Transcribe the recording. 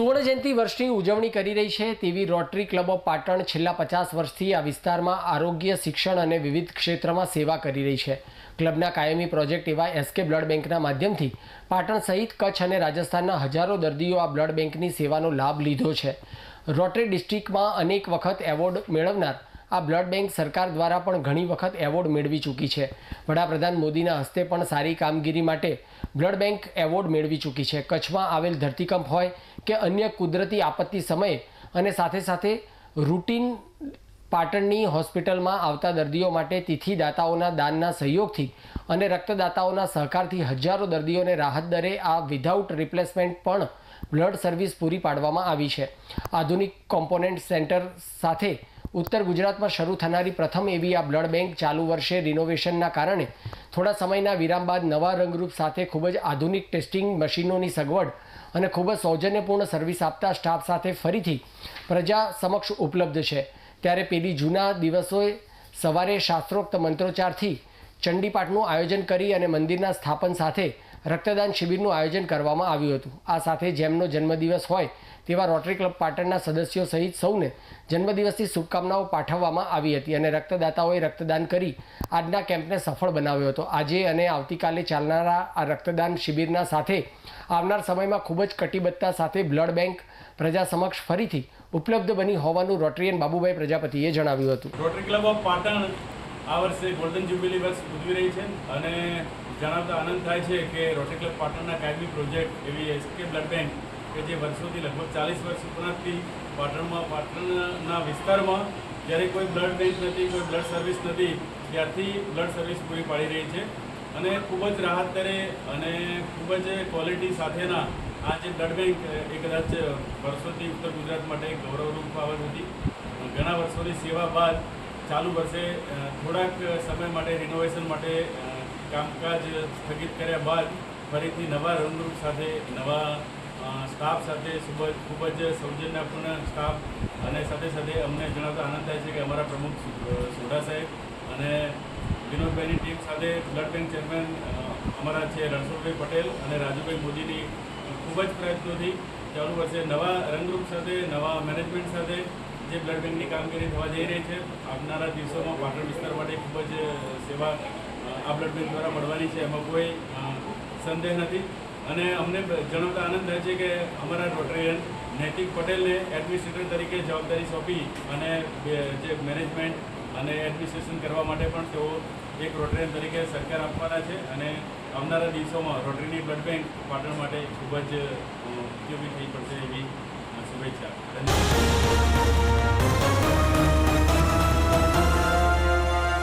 સુવર્ણ જયંતિ વર્ષની ઉજવણી કરી રહી છે તેવી રોટરી ક્લબ ઓફ પાટણ છેલ્લા પચાસ વર્ષથી આ વિસ્તારમાં આરોગ્ય, શિક્ષણ અને વિવિધ ક્ષેત્રમાં સેવા કરી રહી છે. ક્લબના કાયમી પ્રોજેક્ટ એવા એસકે બ્લડ બેંકના માધ્યમથી પાટણ સહિત કચ્છ અને રાજસ્થાનના હજારો દર્દીઓ આ બ્લડ બેંકની સેવાનો લાભ લીધો છે. રોટરી ડિસ્ટ્રિક્ટમાં અનેક વખત એવોર્ડ મેળવનાર આ બ્લડ બેંક સરકાર દ્વારા પણ ઘણી વખત એવોર્ડ મેળવી ચૂકી છે. વડાપ્રધાન મોદીના હસ્તે પણ સારી કામગીરી માટે બ્લડ બેંક એવોર્ડ મેળવી ચૂકી છે. કચ્છમાં આવેલ ધરતીકંપ હોય કે અન્ય કુદરતી આપત્તિ સમયે અને સાથે સાથે રૂટીન પાટણની હોસ્પિટલમાં આવતા દર્દીઓ માટે તિથિદાતાઓના દાનના સહયોગથી અને રક્તદાતાઓના સહકારથી હજારો દર્દીઓને રાહત દરે આ વિધાઉટ રિપ્લેસમેન્ટ પણ બ્લડ સર્વિસ પૂરી પાડવામાં આવી છે. આધુનિક કોમ્પોનન્ટ સેન્ટર સાથે ઉત્તર ગુજરાતમાં શરૂ થનારી પ્રથમ એવી આ બ્લડ બેંક ચાલુ વર્ષે રિનોવેશનના કારણે થોડા સમયના વિરામ બાદ નવા રંગરૂપ સાથે ખૂબ જ આધુનિક ટેસ્ટિંગ મશીનોની સગવડ અને ખૂબ જ સૌજન્યપૂર્ણ સર્વિસ આપતા સ્ટાફ સાથે ફરીથી પ્રજા સમક્ષ ઉપલબ્ધ છે. ત્યારે પેલી જૂના દિવસોએ સવારે શાસ્ત્રોક્ત મંત્રોચ્ચારથી ચંડીપાઠનું આયોજન કરી અને મંદિરના સ્થાપન સાથે રક્તદાન શિબિરનું આયોજન કરવામાં આવ્યું હતું. આ સાથે જેમનો જન્મદિવસ હોય તેવા રોટરી ક્લબ પાટણના સદસ્યો સહિત સૌને જન્મદિવસની શુભકામનાઓ પાઠવવામાં આવી હતી અને રક્તદાતાઓએ રક્તદાન કરી આજના કેમ્પને સફળ બનાવ્યો હતો. આજે અને આવતીકાલે ચાલનારા આ રક્તદાન શિબિરના સાથે આવનાર સમયમાં ખૂબ જ કટિબદ્ધતા સાથે બ્લડ બેંક પ્રજા સમક્ષ ફરીથી ઉપલબ્ધ બની હોવાનું રોટરીયન બાબુભાઈ પ્રજાપતિએ જણાવ્યું હતું. રોટરી ક્લબ ઓફ પાટણ આ વર્ષે ગોલ્ડન જ્યુબિલી વર્ષ ઉજવી રહી છે અને જણાવતા આનંદ થાય છે કે રોટરી ક્લબ પાટણના કાયમી પ્રોજેક્ટ એવી એસકે બ્લડ બેંક કે જે વર્ષોથી લગભગ ચાલીસ વર્ષ ઉપરાંતથી પાટણમાં, પાટણના વિસ્તારમાં જ્યારે કોઈ બ્લડ બેંક નથી, કોઈ બ્લડ સર્વિસ નથી, ત્યારથી બ્લડ સર્વિસ પૂરી પાડી રહી છે. અને ખૂબ જ રાહત દરે અને ખૂબ જ ક્વોલિટી સાથેના આ જે બ્લડ બેંક એ કદાચ વર્ષોથી ઉત્તર ગુજરાત માટે ગૌરવરૂપ બાબત હતી. ઘણા વર્ષોની સેવા બાદ ચાલુ વર્ષે થોડાક સમય માટે રિનોવેશન માટે કામકાજ સ્થગિત કર્યા બાદ ફરીથી નવા રંગરૂપ સાથે, નવા સ્ટાફ સાથે ખૂબ જ સૌજન્યપૂર્ણ સ્ટાફ અને સાથે સાથે અમને જણાવતા આનંદ થાય છે કે અમારા પ્રમુખ સોઢા સાહેબ અને વિનોદભાઈની ટીમ સાથે બ્લડ બેંક ચેરમેન અમારા છે રણછોડભાઈ પટેલ અને રાજુભાઈ મોદીની ખૂબ જ પ્રયત્નોથી ચાલુ વર્ષે નવા રંગરૂપ સાથે, નવા મેનેજમેન્ટ સાથે જે બ્લડ બેંકની કામગીરી થવા જઈ રહી છે, આવનારા દિવસોમાં પાટણ વિસ્તાર માટે ખૂબ જ સેવા આ બ્લડ બેંક દ્વારા મળવાની છે. એમાં કોઈ સંદેહ નથી. અને અમને જણાવતા આનંદ થાય છે કે અમારા રોટરીયન નૈતિક પટેલને એડમિનિસ્ટ્રેટર તરીકે જવાબદારી સોંપી અને જે મેનેજમેન્ટ અને એડમિનિસ્ટ્રેશન કરવા માટે પણ તેઓ એક રોટરીયન તરીકે સરકાર આપવાના છે અને આવનારા દિવસોમાં રોટરીની બ્લડ બેંક પાટણ માટે ખૂબ જ ઉપયોગી થઈ પડશે એવી